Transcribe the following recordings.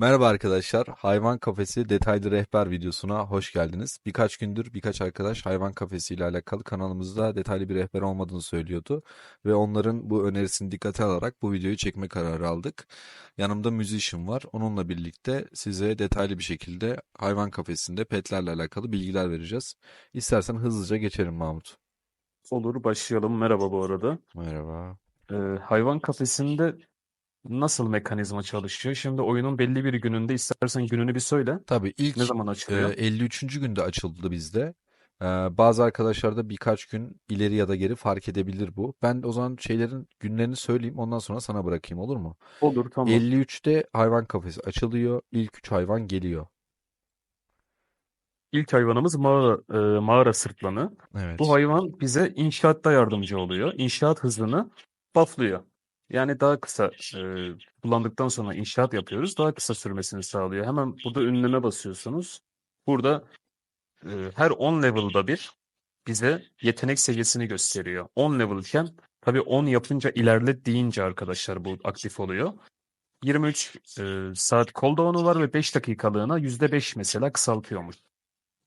Merhaba arkadaşlar. Hayvan Kafesi detaylı rehber videosuna hoş geldiniz. Birkaç gündür birkaç arkadaş hayvan kafesi ile alakalı kanalımızda detaylı bir rehber olmadığını söylüyordu. Ve onların bu önerisini dikkate alarak bu videoyu çekme kararı aldık. Yanımda Musician var. Onunla birlikte size detaylı bir şekilde hayvan kafesinde petlerle alakalı bilgiler vereceğiz. İstersen hızlıca geçelim Mahmut. Olur başlayalım. Merhaba bu arada. Merhaba. Ee, hayvan kafesinde nasıl mekanizma çalışıyor? Şimdi oyunun belli bir gününde istersen gününü bir söyle. Tabii ilk Ne zaman e, açılıyor? 53. günde açıldı bizde. Ee, bazı arkadaşlar da birkaç gün ileri ya da geri fark edebilir bu. Ben o zaman şeylerin günlerini söyleyeyim ondan sonra sana bırakayım olur mu? Olur tamam. 53'te hayvan kafesi açılıyor. İlk 3 hayvan geliyor. İlk hayvanımız mağara, e, mağara sırtlanı. Evet. Bu hayvan bize inşaatta yardımcı oluyor. İnşaat hızını bufflıyor. Yani daha kısa e, kullandıktan sonra inşaat yapıyoruz. Daha kısa sürmesini sağlıyor. Hemen burada ünleme basıyorsunuz. Burada e, her 10 level'da bir bize yetenek seviyesini gösteriyor. 10 level iken tabii 10 yapınca ilerlet deyince arkadaşlar bu aktif oluyor. 23 e, saat cooldown'u var ve 5 dakikalığına %5 mesela kısaltıyormuş.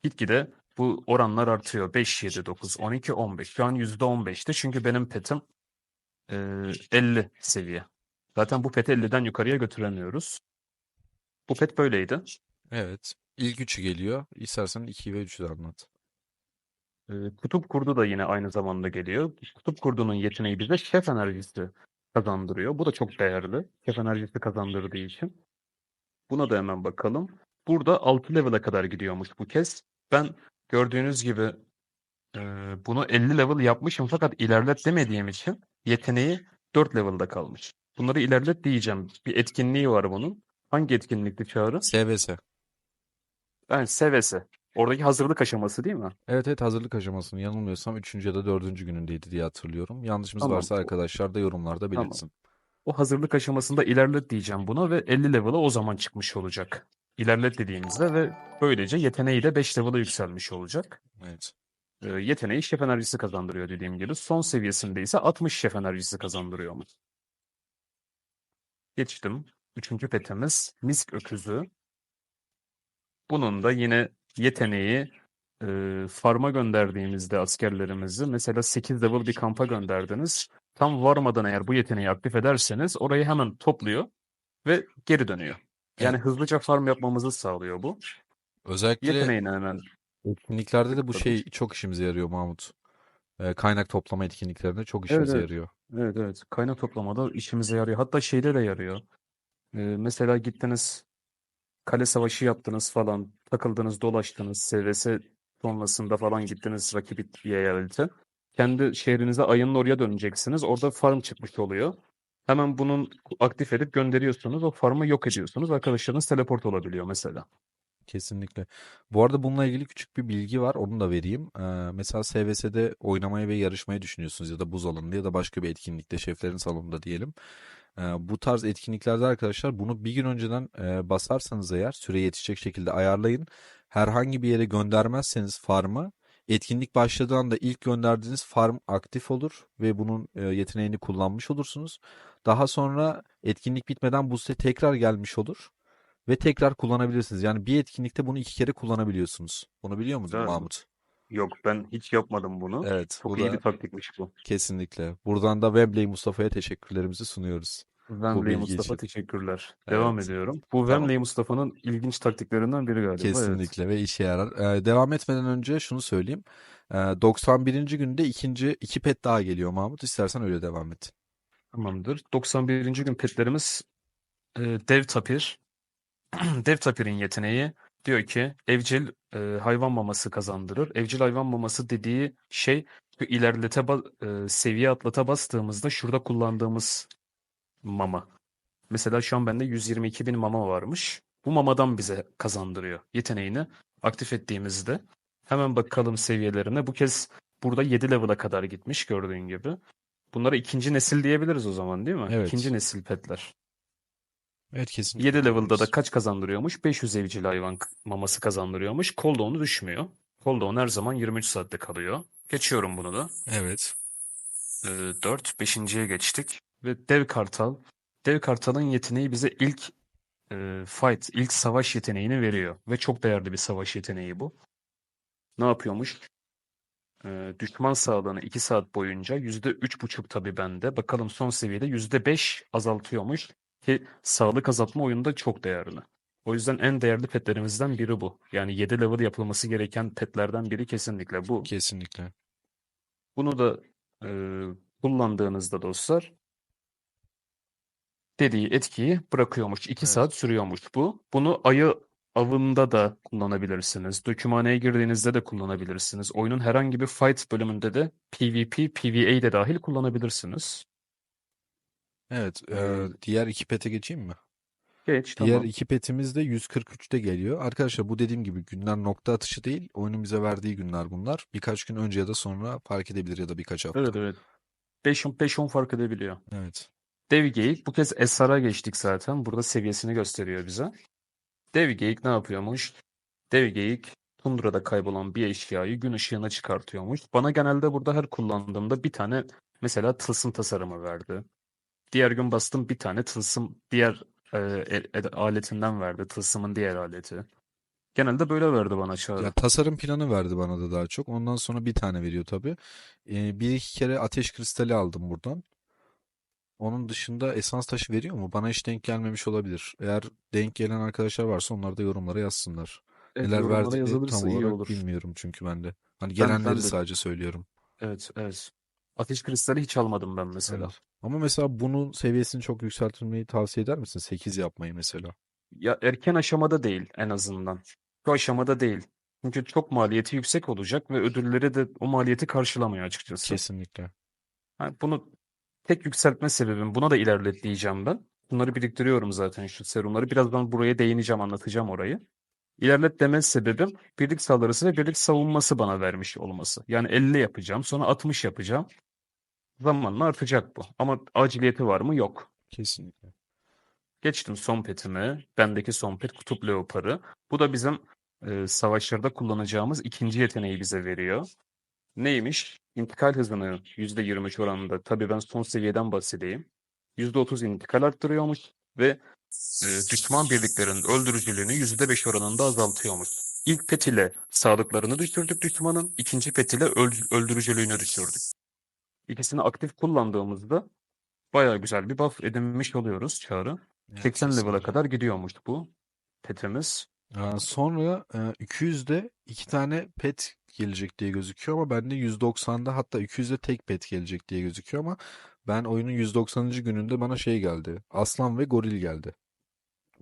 Gitgide bu oranlar artıyor. 5, 7, 9, 12, 15. Şu an %15'te çünkü benim petim 50 seviye. Zaten bu peti 50'den yukarıya götüremiyoruz. Bu pet böyleydi. Evet. İlk 3'ü geliyor. İstersen 2 ve 3'ü de anlat. Kutup kurdu da yine aynı zamanda geliyor. Kutup kurdunun yeteneği bize şef enerjisi kazandırıyor. Bu da çok değerli. Şef enerjisi kazandırdığı için. Buna da hemen bakalım. Burada 6 level'a kadar gidiyormuş bu kez. Ben gördüğünüz gibi bunu 50 level yapmışım fakat ilerlet demediğim için yeteneği 4 level'da kalmış. Bunları ilerlet diyeceğim. Bir etkinliği var bunun. Hangi etkinlikti Çağrı? SVS. Yani sevese. Oradaki hazırlık aşaması değil mi? Evet evet hazırlık aşamasını yanılmıyorsam 3. ya da 4. günündeydi diye hatırlıyorum. Yanlışımız Tamam. varsa arkadaşlar da yorumlarda Tamam. belirtsin. O hazırlık aşamasında ilerlet diyeceğim buna ve 50 level'a o zaman çıkmış olacak. İlerlet dediğimizde ve böylece yeteneği de 5 level'a yükselmiş olacak. Evet. E, yeteneği şef enerjisi kazandırıyor dediğim gibi. Son seviyesinde ise 60 şef enerjisi kazandırıyormuş. Geçtim. Üçüncü petimiz Misk Öküzü. Bunun da yine yeteneği e, farma gönderdiğimizde askerlerimizi mesela 8 level bir kampa gönderdiniz. Tam varmadan eğer bu yeteneği aktif ederseniz orayı hemen topluyor ve geri dönüyor. Yani hızlıca farm yapmamızı sağlıyor bu. Özellikle Yeteneğini hemen etkinliklerde de bu şey çok işimize yarıyor Mahmut. Ee, kaynak toplama etkinliklerinde çok Evet, işimize evet. yarıyor. Evet evet. Kaynak toplamada işimize yarıyor. Hatta şeyde de yarıyor. Ee, mesela gittiniz kale savaşı yaptınız falan. Takıldınız, dolaştınız. SVS sonrasında falan gittiniz rakip eyalete. Kendi şehrinize ayının oraya döneceksiniz. Orada farm çıkmış oluyor. Hemen bunun aktif edip gönderiyorsunuz. O farmı yok ediyorsunuz. Arkadaşlarınız teleport olabiliyor mesela. Kesinlikle. Bu arada bununla ilgili küçük bir bilgi var. Onu da vereyim. Ee, mesela SVS'de oynamayı ve yarışmayı düşünüyorsunuz ya da buz alanında ya da başka bir etkinlikte şeflerin salonunda diyelim. Ee, bu tarz etkinliklerde arkadaşlar bunu bir gün önceden e, basarsanız eğer süre yetişecek şekilde ayarlayın. Herhangi bir yere göndermezseniz farmı etkinlik başladığı anda ilk gönderdiğiniz farm aktif olur ve bunun e, yeteneğini kullanmış olursunuz. Daha sonra etkinlik bitmeden bu size tekrar gelmiş olur ve tekrar kullanabilirsiniz. Yani bir etkinlikte bunu iki kere kullanabiliyorsunuz. Bunu biliyor muydun Güzel. Mahmut? Yok ben hiç yapmadım bunu. Evet, Çok bu iyi da bir taktikmiş bu. kesinlikle. Buradan da Wembley Mustafa'ya teşekkürlerimizi sunuyoruz. Wembley Mustafa için. teşekkürler. Devam Evet. ediyorum. Bu Tamam. Wembley Mustafa'nın ilginç taktiklerinden biri galiba. Evet. Kesinlikle ve işe yarar. Ee, devam etmeden önce şunu söyleyeyim. Ee, 91. günde ikinci iki pet daha geliyor Mahmut. İstersen öyle devam et. Tamamdır. 91. gün petlerimiz e, Dev Tapir. Dev Tapir'in yeteneği diyor ki evcil e, hayvan maması kazandırır. Evcil hayvan maması dediği şey ilerlete e, seviye atlata bastığımızda şurada kullandığımız mama. Mesela şu an bende 122 bin mama varmış. Bu mamadan bize kazandırıyor yeteneğini aktif ettiğimizde. Hemen bakalım seviyelerine. Bu kez burada 7 level'a kadar gitmiş gördüğün gibi. Bunlara ikinci nesil diyebiliriz o zaman değil mi? Evet. İkinci nesil petler. Evet kesinlikle. 7 level'da da kaç kazandırıyormuş? 500 evcil hayvan maması kazandırıyormuş. Cooldown'u düşmüyor. Cooldown her zaman 23 saatte kalıyor. Geçiyorum bunu da. Evet. Ee, 4, 5.ye geçtik. Ve Dev Kartal. Dev Kartal'ın yeteneği bize ilk e, fight ilk savaş yeteneğini veriyor ve çok değerli bir savaş yeteneği bu. Ne yapıyormuş? E, düşman sağlığını 2 saat boyunca %3,5 tabii bende. Bakalım son seviyede %5 azaltıyormuş ki sağlık azaltma oyunda çok değerli. O yüzden en değerli petlerimizden biri bu. Yani 7 level yapılması gereken petlerden biri kesinlikle bu. Kesinlikle. Bunu da e, kullandığınızda dostlar dediği etkiyi bırakıyormuş. 2 Evet. saat sürüyormuş bu. Bunu ayı avında da kullanabilirsiniz. Dokümaneye girdiğinizde de kullanabilirsiniz. Oyunun herhangi bir fight bölümünde de PvP, PvE de dahil kullanabilirsiniz. Evet. e, Ee, diğer iki pete geçeyim mi? Geç Diğer tamam. iki petimiz de 143'te geliyor. Arkadaşlar bu dediğim gibi günler nokta atışı değil. Oyunun bize verdiği günler bunlar. Birkaç gün önce ya da sonra fark edebilir ya da birkaç hafta. Evet evet. 5-10 fark edebiliyor. Evet. Dev geyik. Bu kez SR'a geçtik zaten. Burada seviyesini gösteriyor bize. Dev geyik ne yapıyormuş? Dev geyik tundrada kaybolan bir eşyayı gün ışığına çıkartıyormuş. Bana genelde burada her kullandığımda bir tane mesela tılsım tasarımı verdi. Diğer gün bastım bir tane tılsım diğer e, e- e- aletinden verdi. Tılsımın diğer aleti. Genelde böyle verdi bana Çağrı. Ya tasarım planı verdi bana da daha çok. Ondan sonra bir tane veriyor tabii. Ee, bir iki kere ateş kristali aldım buradan. Onun dışında esans taşı veriyor mu? Bana hiç denk gelmemiş olabilir. Eğer denk gelen arkadaşlar varsa onlar da yorumlara yazsınlar. Evet, Neler yorumlara verdiğini yazılırsa tam iyi olarak olur. bilmiyorum çünkü ben de. Hani Ben, gelenleri ben de sadece söylüyorum. evet evet. Ateş kristali hiç almadım ben mesela. Evet. Ama mesela bunun seviyesini çok yükseltilmeyi tavsiye eder misin? 8 yapmayı mesela. Ya erken aşamada değil en azından. Şu aşamada değil. Çünkü çok maliyeti yüksek olacak ve ödülleri de o maliyeti karşılamıyor açıkçası. Kesinlikle. Ha, bunu tek yükseltme sebebim buna da ilerletleyeceğim ben. Bunları biriktiriyorum zaten şu serumları. Birazdan buraya değineceğim, anlatacağım orayı. İlerlet deme sebebim birlik saldırısı ve birlik savunması bana vermiş olması. Yani 50 yapacağım, sonra 60 yapacağım. Zamanla artacak bu. Ama aciliyeti var mı? Yok. Kesinlikle. Geçtim son petime. Bendeki son pet kutup leoparı. Bu da bizim e, savaşlarda kullanacağımız ikinci yeteneği bize veriyor. Neymiş? İntikal hızını %23 oranında. Tabii ben son seviyeden bahsedeyim. %30 intikal arttırıyormuş ve e, düşman birliklerinin öldürücülüğünü %5 oranında azaltıyormuş. İlk pet ile sağlıklarını düşürdük düşmanın. ikinci pet ile öl- öldürücülüğünü düşürdük. İkisini aktif kullandığımızda bayağı güzel bir buff edinmiş oluyoruz Çağrı. Yani 80 level'a kesinlikle. kadar gidiyormuş bu petimiz. Aa, sonra e, 200'de iki tane pet gelecek diye gözüküyor ama bende 190'da hatta 200'de tek pet gelecek diye gözüküyor ama ben oyunun 190. gününde bana şey geldi. Aslan ve goril geldi.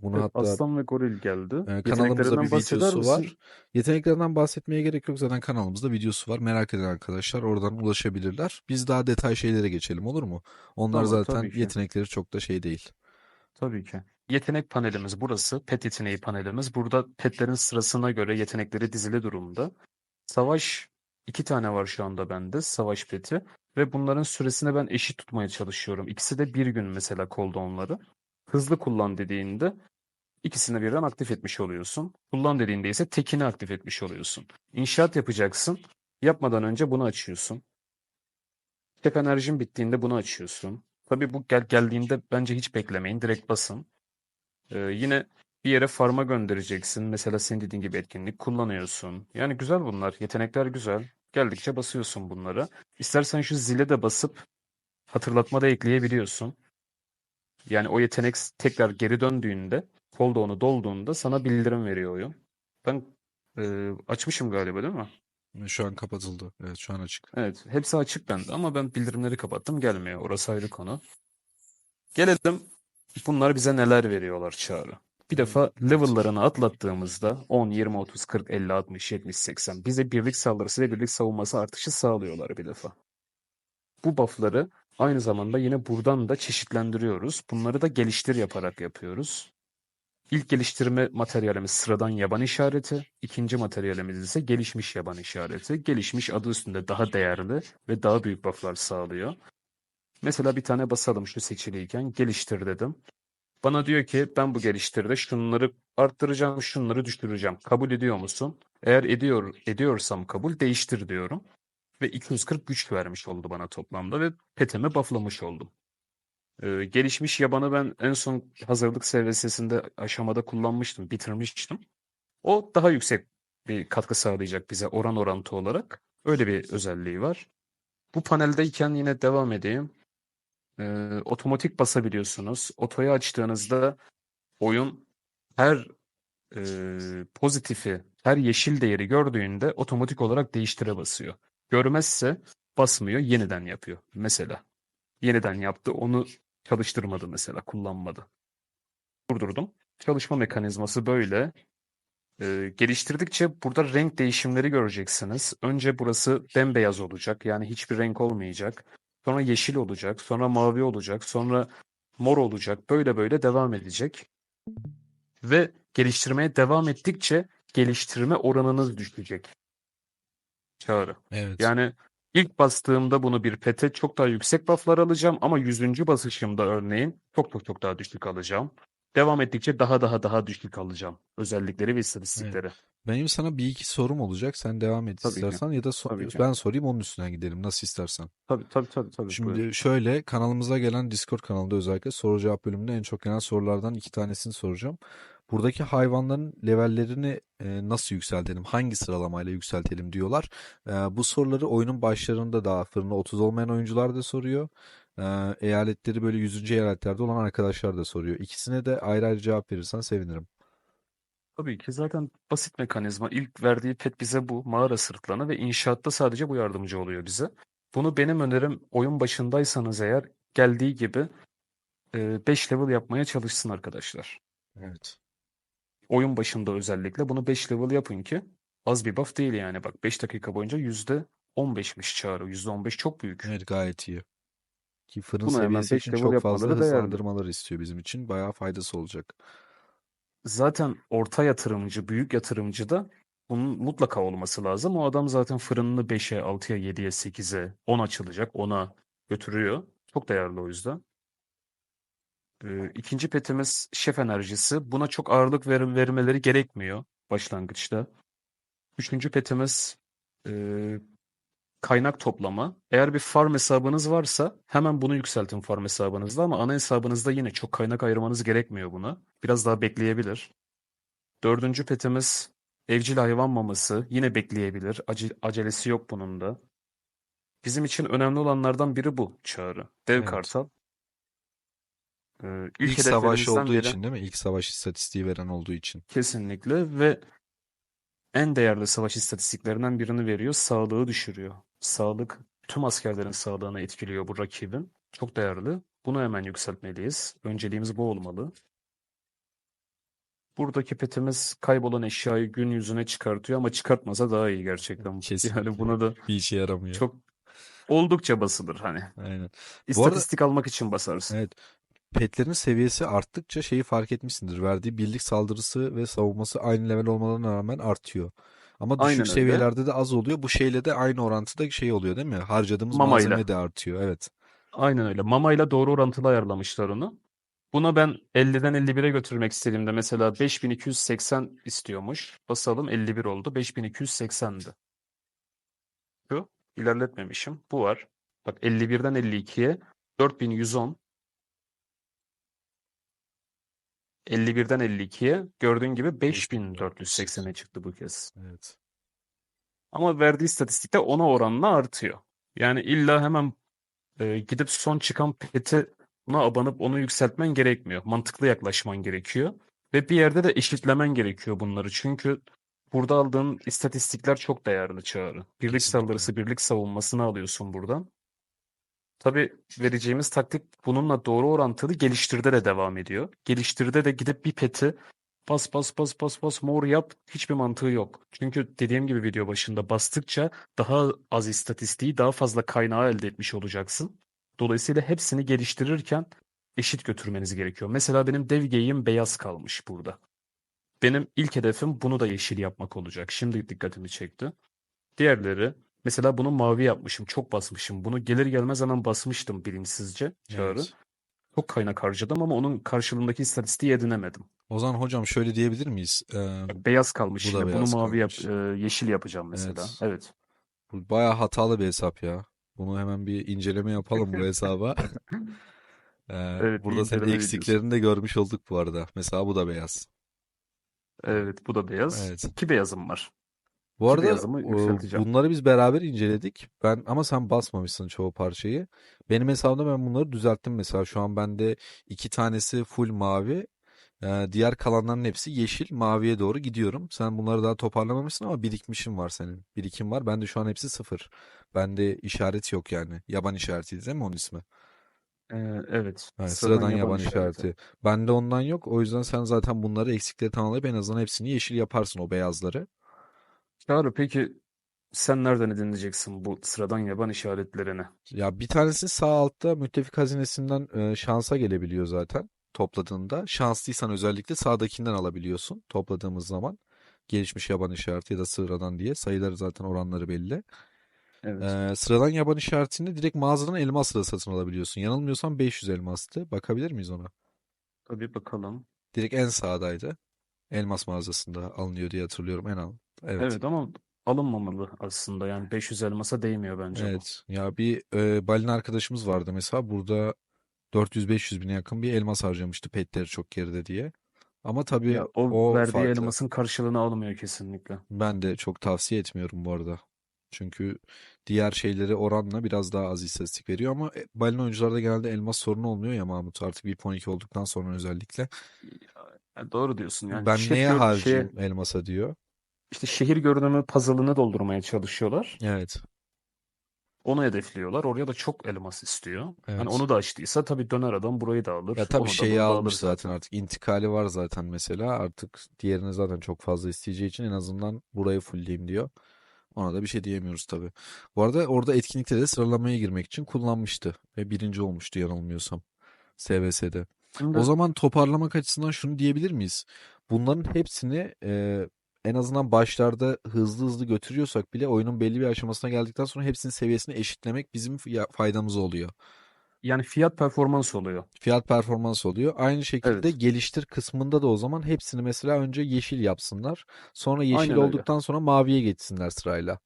Bunu Evet, hatta aslan ve goril geldi. e, kanalımızda Yeteneklerinden bir bahseder videosu misin? var. Yeteneklerden bahsetmeye gerek yok zaten kanalımızda videosu var. Merak eden arkadaşlar oradan ulaşabilirler. Biz daha detay şeylere geçelim olur mu? Onlar Tamam, zaten tabii ki. yetenekleri çok da şey değil. Tabii ki. Yetenek panelimiz burası. Pet yeteneği panelimiz. Burada petlerin sırasına göre yetenekleri dizili durumda. Savaş iki tane var şu anda bende. Savaş peti. Ve bunların süresini ben eşit tutmaya çalışıyorum. İkisi de bir gün mesela cooldownları. Hızlı kullan dediğinde ikisini birden aktif etmiş oluyorsun. Kullan dediğinde ise tekini aktif etmiş oluyorsun. İnşaat yapacaksın. Yapmadan önce bunu açıyorsun. Tek enerjin bittiğinde bunu açıyorsun. Tabii bu gel geldiğinde bence hiç beklemeyin. Direkt basın. Ee, yine bir yere farma göndereceksin. Mesela senin dediğin gibi etkinlik kullanıyorsun. Yani güzel bunlar. Yetenekler güzel. Geldikçe basıyorsun bunları. İstersen şu zile de basıp hatırlatma da ekleyebiliyorsun. Yani o yetenek tekrar geri döndüğünde, cooldown'u dolduğunda sana bildirim veriyor oyun. Ben e, açmışım galiba değil mi? Şu an kapatıldı. Evet şu an açık. Evet, hepsi açık bende ama ben bildirimleri kapattım gelmiyor. Orası ayrı konu. Gelelim bunlar bize neler veriyorlar Çağrı. Bir defa level'larını atlattığımızda 10, 20, 30, 40, 50, 60, 70, 80 bize birlik saldırısı ve birlik savunması artışı sağlıyorlar bir defa. Bu buff'ları aynı zamanda yine buradan da çeşitlendiriyoruz. Bunları da geliştir yaparak yapıyoruz. İlk geliştirme materyalimiz sıradan yaban işareti. İkinci materyalimiz ise gelişmiş yaban işareti. Gelişmiş adı üstünde daha değerli ve daha büyük buff'lar sağlıyor. Mesela bir tane basalım şu seçiliyken geliştir dedim. Bana diyor ki ben bu geliştirde şunları arttıracağım, şunları düşüreceğim. Kabul ediyor musun? Eğer ediyor ediyorsam kabul değiştir diyorum. Ve 240 güç vermiş oldu bana toplamda ve petimi bufflamış oldum. Ee, gelişmiş yabanı ben en son hazırlık SVS'sinde aşamada kullanmıştım, bitirmiştim. O daha yüksek bir katkı sağlayacak bize oran orantı olarak. Öyle bir özelliği var. Bu paneldeyken yine devam edeyim. Ee, otomatik basabiliyorsunuz. Otoyu açtığınızda oyun her e, pozitifi, her yeşil değeri gördüğünde otomatik olarak değiştire basıyor. Görmezse basmıyor, yeniden yapıyor. Mesela yeniden yaptı, onu çalıştırmadı mesela, kullanmadı. Durdurdum. Çalışma mekanizması böyle. Ee, geliştirdikçe burada renk değişimleri göreceksiniz. Önce burası bembeyaz olacak, yani hiçbir renk olmayacak. Sonra yeşil olacak, sonra mavi olacak, sonra mor olacak. Böyle böyle devam edecek. Ve geliştirmeye devam ettikçe geliştirme oranınız düşecek. Çağrı. Evet. Yani ilk bastığımda bunu bir pete çok daha yüksek bufflar alacağım ama 100. basışımda örneğin çok çok çok daha düşük alacağım. Devam ettikçe daha daha daha düşük alacağım özellikleri ve istatistikleri. Benim sana bir iki sorum olacak. Sen devam et Tabii ki. istersen ya da so- Tabii ki. ben sorayım onun üstünden gidelim nasıl istersen. Tabii tabii tabii tabii. Şimdi şöyle kanalımıza gelen Discord kanalında özellikle soru cevap bölümünde en çok gelen sorulardan iki tanesini soracağım. Buradaki hayvanların levellerini e, nasıl yükseltelim? Hangi sıralamayla yükseltelim diyorlar. E, bu soruları oyunun başlarında daha fırına 30 olmayan oyuncular da soruyor. E, eyaletleri böyle 100. eyaletlerde olan arkadaşlar da soruyor. İkisine de ayrı ayrı cevap verirsen sevinirim. Tabii ki zaten basit mekanizma. İlk verdiği pet bize bu mağara sırtlanı ve inşaatta sadece bu yardımcı oluyor bize. Bunu benim önerim oyun başındaysanız eğer geldiği gibi 5 level yapmaya çalışsın arkadaşlar. Evet. Oyun başında özellikle bunu 5 level yapın ki az bir buff değil yani. Bak 5 dakika boyunca %15'miş çağrı. %15 çok büyük. Evet gayet iyi. Ki fırın Bunu seviyesi için çok fazla hızlandırmalar istiyor bizim için. Bayağı faydası olacak. Zaten orta yatırımcı, büyük yatırımcı da bunun mutlaka olması lazım. O adam zaten fırınını 5'e, 6'ya, 7'ye, 8'e, 10 açılacak, 10'a götürüyor. Çok değerli o yüzden. Ee, ikinci petimiz şef enerjisi. Buna çok ağırlık ver- vermeleri gerekmiyor başlangıçta. Üçüncü petimiz e, kaynak toplama. Eğer bir farm hesabınız varsa hemen bunu yükseltin farm hesabınızda ama ana hesabınızda yine çok kaynak ayırmanız gerekmiyor buna. Biraz daha bekleyebilir. Dördüncü petimiz evcil hayvan maması. Yine bekleyebilir. Ace- acelesi yok bunun da. Bizim için önemli olanlardan biri bu çağrı. Dev Evet. kartal. Ee, İlk savaş hedeflerimizden olduğu biri- için değil mi? İlk savaş istatistiği veren olduğu için. Kesinlikle ve en değerli savaş istatistiklerinden birini veriyor. Sağlığı düşürüyor. Sağlık tüm askerlerin sağlığını etkiliyor bu rakibin. Çok değerli. Bunu hemen yükseltmeliyiz. Önceliğimiz bu olmalı. Buradaki petimiz kaybolan eşyayı gün yüzüne çıkartıyor ama çıkartmasa daha iyi gerçekten. Kesinlikle. Yani bunu da Bir işe yaramıyor. çok oldukça basılır hani. Aynen. Bu arada İstatistik almak için basarsın. evet petlerin seviyesi arttıkça şeyi fark etmişsindir. Verdiği birlik saldırısı ve savunması aynı level olmalarına rağmen artıyor. Ama düşük Aynen öyle. seviyelerde de az oluyor. Bu şeyle de aynı orantıda şey oluyor değil mi? Harcadığımız Mamayla. malzeme de artıyor. Evet. Aynen öyle. Mama ile doğru orantılı ayarlamışlar onu. Buna ben 50'den 51'e götürmek istediğimde mesela 5280 istiyormuş. Basalım 51 oldu. 5280'di. Şu ilerletmemişim. Bu var. Bak 51'den 52'ye 4110. 51'den 52'ye gördüğün gibi 5480'e çıktı bu kez. Evet. Ama verdiği istatistikte ona oranla artıyor. Yani illa hemen e, gidip son çıkan peti buna abanıp onu yükseltmen gerekmiyor. Mantıklı yaklaşman gerekiyor. Ve bir yerde de eşitlemen gerekiyor bunları. Çünkü burada aldığın istatistikler çok değerli çağrı. Birlik Kesinlikle. saldırısı, birlik savunmasını alıyorsun buradan. Tabii vereceğimiz taktik bununla doğru orantılı geliştirde de devam ediyor. Geliştirde de gidip bir peti bas bas bas bas bas mor yap hiçbir mantığı yok. Çünkü dediğim gibi video başında bastıkça daha az istatistiği daha fazla kaynağı elde etmiş olacaksın. Dolayısıyla hepsini geliştirirken eşit götürmeniz gerekiyor. Mesela benim dev geyiğim beyaz kalmış burada. Benim ilk hedefim bunu da yeşil yapmak olacak. Şimdi dikkatimi çekti. Diğerleri mesela bunu mavi yapmışım. Çok basmışım. Bunu gelir gelmez hemen basmıştım bilinçsizce. Çağrı. Evet. Çok kaynak harcadım ama onun karşılığındaki istatistiği edinemedim. O zaman hocam şöyle diyebilir miyiz? Ee, Beyaz kalmış Bu da yine. Bunu beyaz mavi yap, e, yeşil yapacağım mesela. Evet. Evet. bu bayağı hatalı bir hesap ya. Bunu hemen bir inceleme yapalım bu hesaba. Ee, Evet burada senin eksiklerini de görmüş olduk bu arada. Mesela bu da beyaz. Evet bu da beyaz. Evet. İki beyazım var. Bu arada e, bunları biz beraber inceledik. Ben ama sen basmamışsın çoğu parçayı. Benim hesabımda ben bunları düzelttim mesela. Şu an bende iki tanesi full mavi. Ee, diğer kalanların hepsi yeşil, maviye doğru gidiyorum. Sen bunları daha toparlamamışsın ama birikmişin var senin. Birikim var. Bende şu an hepsi sıfır. Bende işaret yok yani. Yaban işaretiydi değil mi onun ismi? Ee, evet. Evet, Sıradan sıradan yaban yaban işareti. işareti. Bende ondan yok. O yüzden sen zaten bunları eksikleri tamamlayıp en azından hepsini yeşil yaparsın o beyazları. Çağrı peki sen nereden edineceksin bu sıradan yaban işaretlerini? Ya bir tanesi sağ altta müttefik hazinesinden e, şansa gelebiliyor zaten topladığında. Şanslıysan özellikle sağdakinden alabiliyorsun topladığımız zaman. Gelişmiş yaban işareti ya da sıradan diye. Sayıları zaten oranları belli. Evet. E, sıradan yaban işaretini direkt mağazadan elmasla satın alabiliyorsun. Yanılmıyorsam 500 elmastı. Bakabilir miyiz ona? Tabii bakalım. Direkt en sağdaydı. Elmas mağazasında alınıyor diye hatırlıyorum en alt. Evet. Evet ama alınmamalı aslında. Yani 500 elmasa değmiyor bence bu. Evet. Ya bir e, balina arkadaşımız vardı mesela. Burada 400-500 bine yakın bir elmas harcamıştı petleri çok geride diye. Ama tabii Ya o o verdiği farklı. elmasın karşılığını almıyor kesinlikle. Ben de çok tavsiye etmiyorum bu arada. Çünkü diğer şeyleri oranla biraz daha az istatistik veriyor ama e, balina oyuncularda genelde elmas sorunu olmuyor ya Mahmut artık 1.12 olduktan sonra özellikle. Ya doğru diyorsun yani. Ben neye harcayayım şeye, elmasa diyor. İşte şehir görünümü puzzle'ını doldurmaya çalışıyorlar. Evet. Onu hedefliyorlar. Oraya da çok elmas istiyor. Hani Evet. onu da açtıysa tabii döner adam burayı da alır. Ya tabii şeyi almış zaten zaten. artık. intikali var zaten mesela. Artık diğerini zaten çok fazla isteyeceği için en azından burayı fullleyeyim diyor. Ona da bir şey diyemiyoruz tabii. Bu arada orada etkinlikte de sıralamaya girmek için kullanmıştı. Ve birinci olmuştu yanılmıyorsam. SVS'de. Şimdi O zaman toparlamak açısından şunu diyebilir miyiz? Bunların hepsini e, en azından başlarda hızlı hızlı götürüyorsak bile oyunun belli bir aşamasına geldikten sonra hepsinin seviyesini eşitlemek bizim faydamız oluyor. yani fiyat performans oluyor. Fiyat performans oluyor. Aynı şekilde Evet. geliştir kısmında da o zaman hepsini mesela önce yeşil yapsınlar. Sonra yeşil Aynen öyle. olduktan sonra maviye geçsinler sırayla.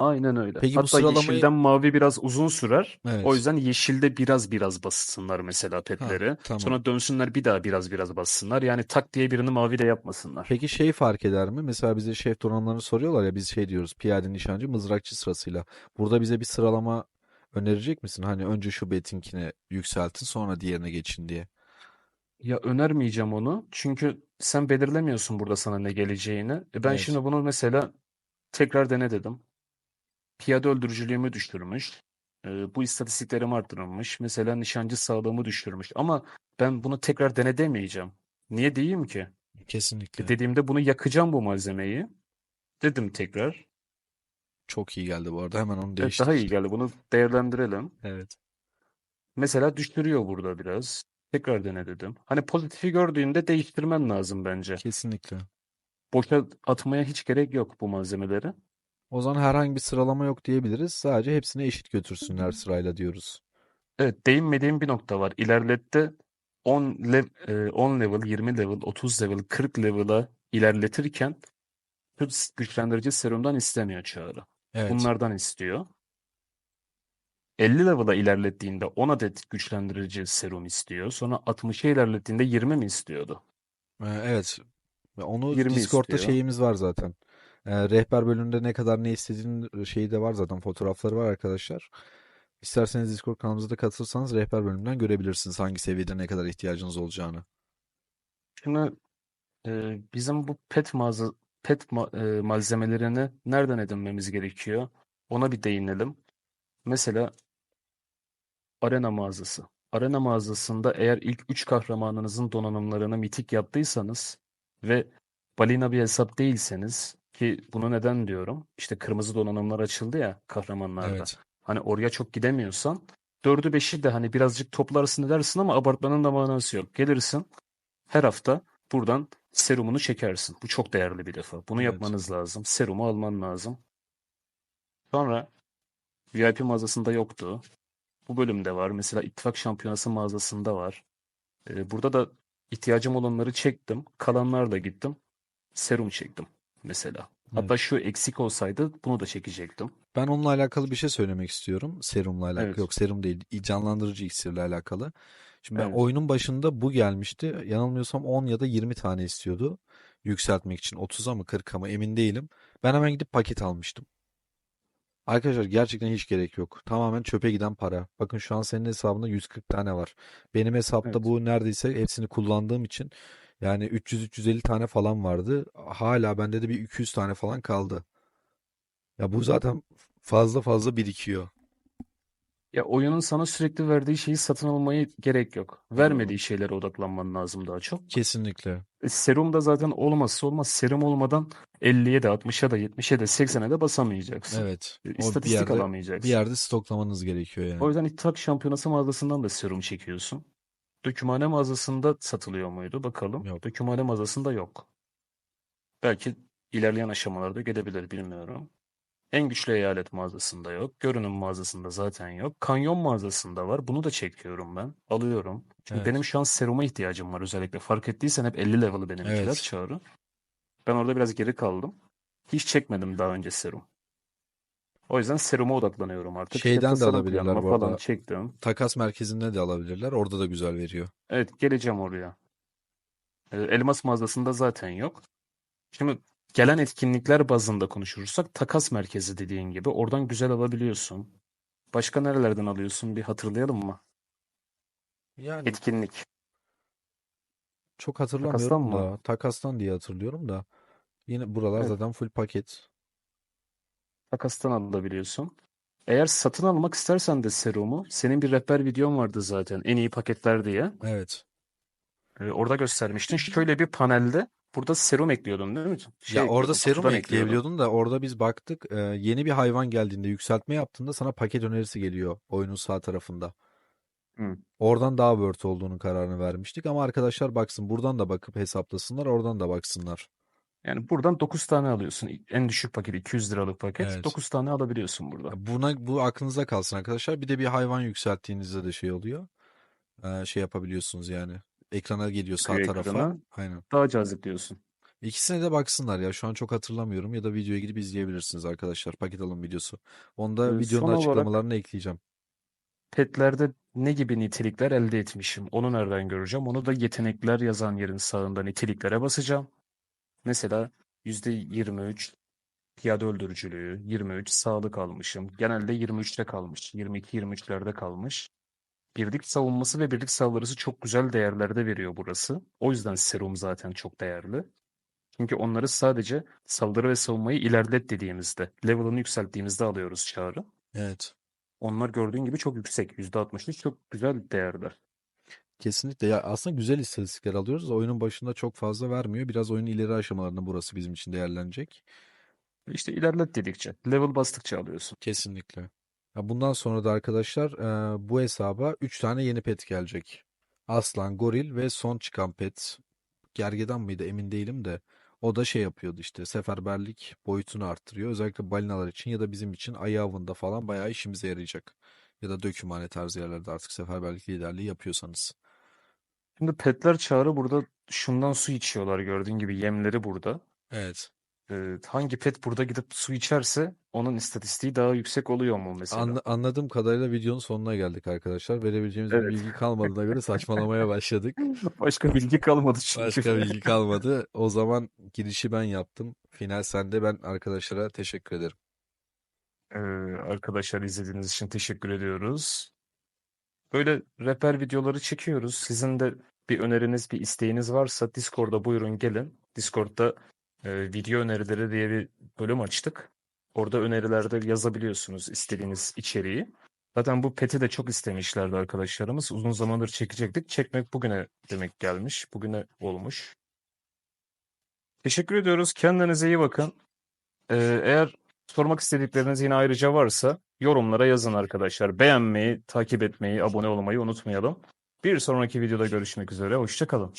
Aynen öyle. Peki bu Hatta sıralamayı yeşilden mavi biraz uzun sürer. O evet. yüzden yeşilde biraz biraz bassınlar mesela Ha, petleri. tamam. Sonra dönsünler bir daha biraz biraz bassınlar. Yani tak diye birini maviyle yapmasınlar. Peki şey fark eder mi? Mesela bize şef donanımlarını soruyorlar ya biz şey diyoruz piyade nişancı mızrakçı sırasıyla. Burada bize bir sıralama önerecek misin? Hani önce şu betinkine yükseltin sonra diğerine geçin diye. Ya önermeyeceğim onu. Çünkü sen belirlemiyorsun burada sana ne geleceğini. E ben Evet. şimdi bunu mesela tekrar dene dedim. Piyade öldürücülüğümü düşürmüş. E, bu istatistiklerimi arttırılmış. Mesela nişancı sağlığımı düşürmüş. Ama ben bunu tekrar dene demeyeceğim. Niye diyeyim ki? E Kesinlikle. dediğimde bunu yakacağım bu malzemeyi. Dedim tekrar. Çok iyi geldi bu arada. Hemen onu Evet daha iyi geldi. Bunu değerlendirelim. Evet. Mesela düşürüyor burada biraz. Tekrar dene dedim. Hani pozitifi gördüğünde değiştirmen lazım bence. Kesinlikle. Boşa atmaya hiç gerek yok bu malzemeleri. O zaman herhangi bir sıralama yok diyebiliriz. Sadece hepsini eşit götürsünler sırayla diyoruz. Evet, değinmediğim bir nokta var. İlerlette 10 lev, e, 10 level, 20 level, 30 level, 40 level'a ilerletirken hırs güçlendirici serumdan istemiyor Çağrı. Evet. Bunlardan istiyor. 50 level'a ilerlettiğinde 10 adet güçlendirici serum istiyor. Sonra 60'a ilerlettiğinde 20 mi istiyordu? Ee, Evet. Ve Onu 20 Discord'da istiyor. şeyimiz var zaten. Ee, rehber bölümünde ne kadar ne istediğinin şeyi de var zaten. Fotoğrafları var arkadaşlar. İsterseniz Discord kanalımıza da katılırsanız rehber bölümünden görebilirsiniz hangi seviyede ne kadar ihtiyacınız olacağını. Şimdi e, bizim bu pet mağaza pet ma- e, malzemelerini nereden edinmemiz gerekiyor? Ona bir değinelim. Mesela arena mağazası. Arena mağazasında eğer ilk 3 kahramanınızın donanımlarını mitik yaptıysanız ve balina bir hesap değilseniz ki bunu neden diyorum? İşte kırmızı donanımlar açıldı ya kahramanlarda. Evet. Hani oraya çok gidemiyorsan 4'ü 5'i de hani birazcık toplarsın edersin ama abartmanın da manası yok. Gelirsin her hafta buradan serumunu çekersin. Bu çok değerli bir defa. Bunu Evet. yapmanız lazım. Serumu alman lazım. Sonra VIP mağazasında yoktu. Bu bölümde var. Mesela İttifak Şampiyonası mağazasında var. Ee, burada da ihtiyacım olanları çektim. Kalanlarla gittim. Serum çektim mesela. Hatta şu eksik olsaydı bunu da çekecektim. Ben onunla alakalı bir şey söylemek istiyorum. Serumla alakalı. Evet. Yok serum değil. Canlandırıcı iksirle alakalı. Şimdi ben Evet. oyunun başında bu gelmişti. Yanılmıyorsam 10 ya da 20 tane istiyordu. Yükseltmek için 30'a mı 40'a mı emin değilim. Ben hemen gidip paket almıştım. Arkadaşlar gerçekten hiç gerek yok. Tamamen çöpe giden para. Bakın şu an senin hesabında 140 tane var. Benim hesapta Evet. bu neredeyse hepsini kullandığım için yani 300-350 tane falan vardı. Hala bende de bir 200 tane falan kaldı. Ya bu zaten fazla fazla birikiyor. Ya oyunun sana sürekli verdiği şeyi satın almaya gerek yok. Vermediği şeylere odaklanman lazım daha çok. Kesinlikle. E, Serum da zaten olmazsa olmaz. Serum olmadan 50'ye de 60'a da 70'e de 80'e de basamayacaksın. Evet. E, O bir İstatistik yerde bir alamayacaksın. yerde stoklamanız gerekiyor yani. O yüzden İttifak Şampiyonası mağazasından da serum çekiyorsun. Dökümhane mağazasında satılıyor muydu? Bakalım. Yok. Dökümhane mağazasında yok. Belki ilerleyen aşamalarda gelebilir bilmiyorum. En güçlü eyalet mağazasında yok. Görünüm mağazasında zaten yok. Kanyon mağazasında var. Bunu da çekiyorum ben. Alıyorum. Çünkü Evet. benim şu an seruma ihtiyacım var özellikle. Fark ettiysen hep 50 level'ı benimkiler Evet. çağrı. Ben orada biraz geri kaldım. Hiç çekmedim daha önce serum. O yüzden seruma odaklanıyorum artık. İşte Şeyden de tasarım alabilirler bu falan arada. çektim. Takas merkezinde de alabilirler. Orada da güzel veriyor. Evet geleceğim oraya. Ee, Elmas mağazasında zaten yok. Şimdi gelen etkinlikler bazında konuşursak takas merkezi dediğin gibi oradan güzel alabiliyorsun. Başka nerelerden alıyorsun bir hatırlayalım mı? Yani Etkinlik. çok Takastan hatırlamıyorum mı? da takastan diye hatırlıyorum da yine buralar Evet. zaten full paket. Takastan alabiliyorsun. Eğer satın almak istersen de serumu, senin bir rehber videon vardı zaten en iyi paketler diye. Evet. Ee, orada göstermiştin. Şöyle bir panelde burada serum ekliyordun değil mi? Şey Ya orada serum ekleyebiliyordun da orada biz baktık e, yeni bir hayvan geldiğinde yükseltme yaptığında sana paket önerisi geliyor oyunun sağ tarafında. Hı. Oradan daha worth olduğunun kararını vermiştik ama arkadaşlar baksın buradan da bakıp hesaplasınlar oradan da baksınlar. Yani buradan 9 tane alıyorsun. En düşük paket 200 liralık paket. Evet. 9 tane alabiliyorsun burada. Buna bu aklınızda kalsın arkadaşlar. Bir de bir hayvan yükselttiğinizde de şey oluyor. Ee, şey yapabiliyorsunuz yani. Ekrana geliyor sağ Çıkıyor tarafa. ekrana. Aynen. Daha cazip diyorsun. İkisine de baksınlar ya. Şu an çok hatırlamıyorum ya da videoya gidip izleyebilirsiniz arkadaşlar. Paket alım videosu. Onu da Ee, videonun son olarak- açıklamalarına ekleyeceğim. Petlerde ne gibi nitelikler elde etmişim? Onu nereden göreceğim? Onu da yetenekler yazan yerin sağında niteliklere basacağım. Mesela %23 piyade öldürücülüğü, 23 sağlık almışım. Genelde 23'te kalmış. 22-23'lerde kalmış. Birlik savunması ve birlik saldırısı çok güzel değerlerde veriyor burası. O yüzden serum zaten çok değerli. Çünkü onları sadece saldırı ve savunmayı ilerlet dediğimizde, level'ını yükselttiğimizde alıyoruz çağrı. Evet. Onlar gördüğün gibi çok yüksek. %60'lık çok güzel değerler. Kesinlikle. Ya aslında güzel istatistikler alıyoruz. Oyunun başında çok fazla vermiyor. Biraz oyunun ileri aşamalarında burası bizim için değerlenecek. İşte ilerlet dedikçe, level bastıkça alıyorsun. Kesinlikle. Ya bundan sonra da arkadaşlar e, bu hesaba 3 tane yeni pet gelecek. Aslan, goril ve son çıkan pet. Gergedan mıydı emin değilim de. O da şey yapıyordu işte seferberlik boyutunu arttırıyor. Özellikle balinalar için ya da bizim için ayı avında falan bayağı işimize yarayacak. Ya da dökümhane tarzı yerlerde artık seferberlik liderliği yapıyorsanız. Şimdi petler çağrı burada şundan su içiyorlar gördüğün gibi yemleri burada. Evet. Ee, hangi pet burada gidip su içerse onun istatistiği daha yüksek oluyor mu mesela? Anla- anladığım kadarıyla videonun sonuna geldik arkadaşlar. Verebileceğimiz bir Evet. bilgi kalmadığına göre saçmalamaya başladık. Başka bilgi kalmadı çünkü. Başka bilgi kalmadı. O zaman girişi ben yaptım. Final sende. Ben arkadaşlara teşekkür ederim. Ee, arkadaşlar izlediğiniz için teşekkür ediyoruz. Böyle rehber videoları çekiyoruz. Sizin de bir öneriniz, bir isteğiniz varsa Discord'a buyurun gelin. Discord'da e, video önerileri diye bir bölüm açtık. Orada önerilerde yazabiliyorsunuz istediğiniz içeriği. Zaten bu peti de çok istemişlerdi arkadaşlarımız. Uzun zamandır çekecektik. Çekmek bugüne demek gelmiş. Bugüne olmuş. Teşekkür ediyoruz. Kendinize iyi bakın. Ee, eğer sormak istedikleriniz yine ayrıca varsa yorumlara yazın arkadaşlar. Beğenmeyi, takip etmeyi, abone olmayı unutmayalım. Bir sonraki videoda görüşmek üzere. Hoşçakalın.